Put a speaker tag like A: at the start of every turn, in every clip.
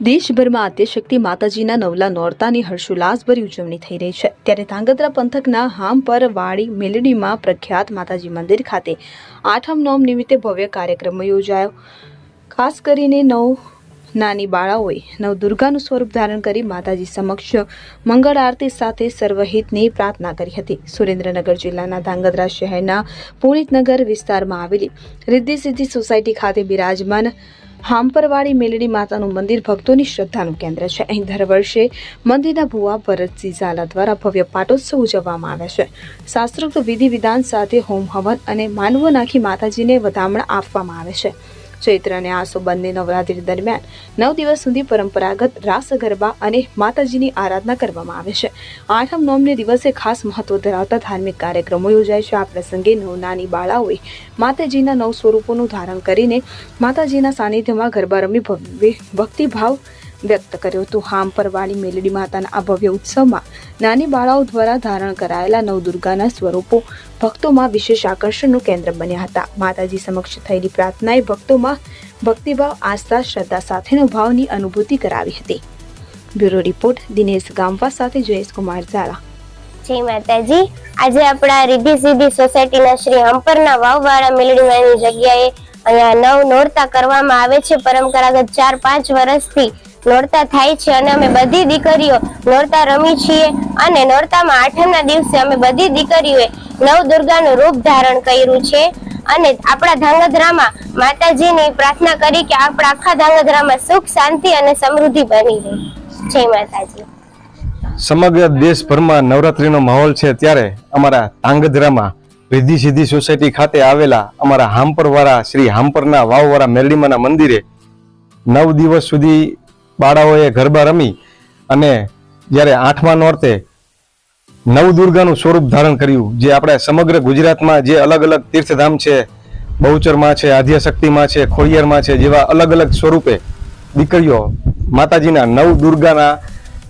A: દેશભરમાં આદ્યશક્તિ માતાજીના નવલા નોરતાની હર્ષોલ્લાસભરી ઉજવણી થઈ રહી છે. ત્યારે ધાંગધ્રા પંથકના હામપર વાડી મેલડીમાં પ્રખ્યાત માતાજી મંદિર ખાતે આઠમ નોમ નિમિત્તે ભવ્ય કાર્યક્રમ યોજાયો. ખાસ કરીને નવ નાની બાળાઓએ નવદુર્ગાનું સ્વરૂપ ધારણ કરી માતાજી સમક્ષ મંગળ આરતી સાથે સર્વહિતની પ્રાર્થના કરી હતી. સુરેન્દ્રનગર જિલ્લાના ધાંગધ્રા શહેરના પુણિતનગર વિસ્તારમાં આવેલી રિદ્ધિ સિદ્ધિ સોસાયટી ખાતે બિરાજમાન હાંપરવાડી મેલડી માતાનું મંદિર ભક્તોની શ્રદ્ધાનું કેન્દ્ર છે. અહીં દર વર્ષે મંદિરના ભુવા ભરતસિંહ ઝાલા દ્વારા ભવ્ય પાટોત્સવ ઉજવવામાં આવે છે. શાસ્ત્રોક્ત વિધિ વિધાન સાથે હોમ હવન અને માનવો નાખી માતાજીને વધામણા આપવામાં આવે છે. ચૈત્ર અને આસો બંને નવરાત્રી દરમિયાન નવ દિવસ સુધી પરંપરાગત રાસ, ગરબા અને માતાજીની આરાધના કરવામાં આવે છે. આઠમ નોમને દિવસે ખાસ મહત્વ ધરાવતા ધાર્મિક કાર્યક્રમો યોજાય છે. આ પ્રસંગે નવ નાની બાળાઓએ માતાજીના નવ સ્વરૂપોનું ધારણ કરીને માતાજીના સાનિધ્યમાં ગરબા રમી ભક્તિભાવ વ્યક્ત કર્યો હતો. હામ પરવાળી મેલડી માતાના આ ભવ્ય ઉત્સવમાં નાની બાળાઓ દ્વારા ધારણ કરાયેલા નવદુર્ગાના સ્વરૂપો ભક્તોમાં વિશેષ આકર્ષણનું કેન્દ્ર બન્યા હતા. માતાજી સમક્ષ થયેલી પ્રાર્થનાએ ભક્તોમાં ભક્તિભાવ, આસ્થા, શ્રદ્ધા સાથેનો ભાવની અનુભૂતિ કરાવી હતી. બ્યુરો રિપોર્ટ, દિનેશ ગામવા સાથે જયેશ કુમાર ઝાલા.
B: જય માતાજી. આજે આપણા રિદ્ધિ સિદ્ધિ સોસાયટીના શ્રી હંપરના વાવવાળા મેલડીમાંની જગ્યાએ અહીંયા નવ નોરતા કરવામાં આવે છે. પરંપરાગત ચાર પાંચ વર્ષથી નોરતા થાય છે અને અમે બધી દીકરીઓ નોરતા રમી છીએ અને નોરતામાં આઠમના દિવસે અમે બધી દીકરીઓએ નવ દુર્ગાનું રૂપ ધારણ કર્યું છે. અને આપણા ધાંગધ્રામાં માતાજીની પ્રાર્થના કરી કે આપણા આખા ધાંગધ્રામાં સુખ, શાંતિ અને સમૃદ્ધિ બની રહે. જય માતાજી.
C: સમગ્ર દેશભરમાં નવરાત્રીનો માહોલ છે ત્યારે અમારા ધાંગધ્રામાં રિદ્ધિ સિદ્ધિ સોસાયટી ખાતે આવેલા અમારા હાંપરવાળા, શ્રી હાંપરના વાવવાળા મેરડીમાના મંદિરે નવ દિવસ સુધી બાળાઓએ ગરબા રમી અને જ્યારે આઠમા નોરતે નવદુર્ગાનું સ્વરૂપ ધારણ કર્યું, જે આપણે સમગ્ર ગુજરાતમાં જે અલગ અલગ તીર્થધામ છે, બહુચરમાં છે આદ્યશક્તિમાં છે, ખોડિયારમાં છે, જેવા અલગ અલગ સ્વરૂપે દીકરીઓ માતાજીના નવ દુર્ગાના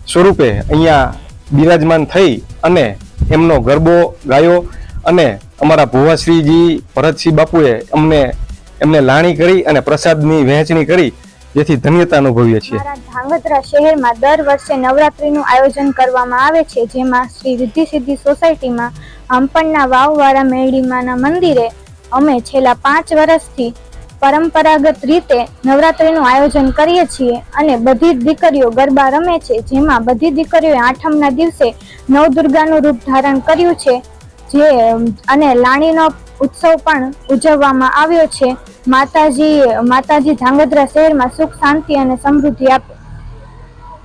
C: સ્વરૂપે અહીંયા બિરાજમાન થઈ અને એમનો ગરબો ગાયો અને અમારા ભુવાશ્રીજી, ભરતસિંહ બાપુએ અમને એમને લાણી કરી અને પ્રસાદની વહેંચણી કરી જેથી ધન્યતા અનુભવીએ છીએ.
D: ધાંગધ્રા શહેરમાં દર વર્ષે નવરાત્રીનું આયોજન કરવામાં આવે છે, જેમાં શ્રી રિદ્ધિ સિદ્ધિ સોસાયટીમાં હંપણના વાવવાળા મેળીમાના મંદિરે અમે છેલ્લા પાંચ વર્ષથી પરંપરાગત રીતે નવરાત્રિનું આયોજન કરીએ છીએ અને બધી દીકરીઓ ગરબા રમે છે, જેમાં બધી દીકરીઓએ આઠમના દિવસે નવદુર્ગાનું રૂપ ધારણ કર્યું છે, જે, અને લાણીનો ઉત્સવ પણ ઉજવવામાં આવ્યો છે. માતાજી માતાજી ધ્રાંગધ્રા શહેરમાં સુખ શાંતિ અને સમૃદ્ધિ આપે.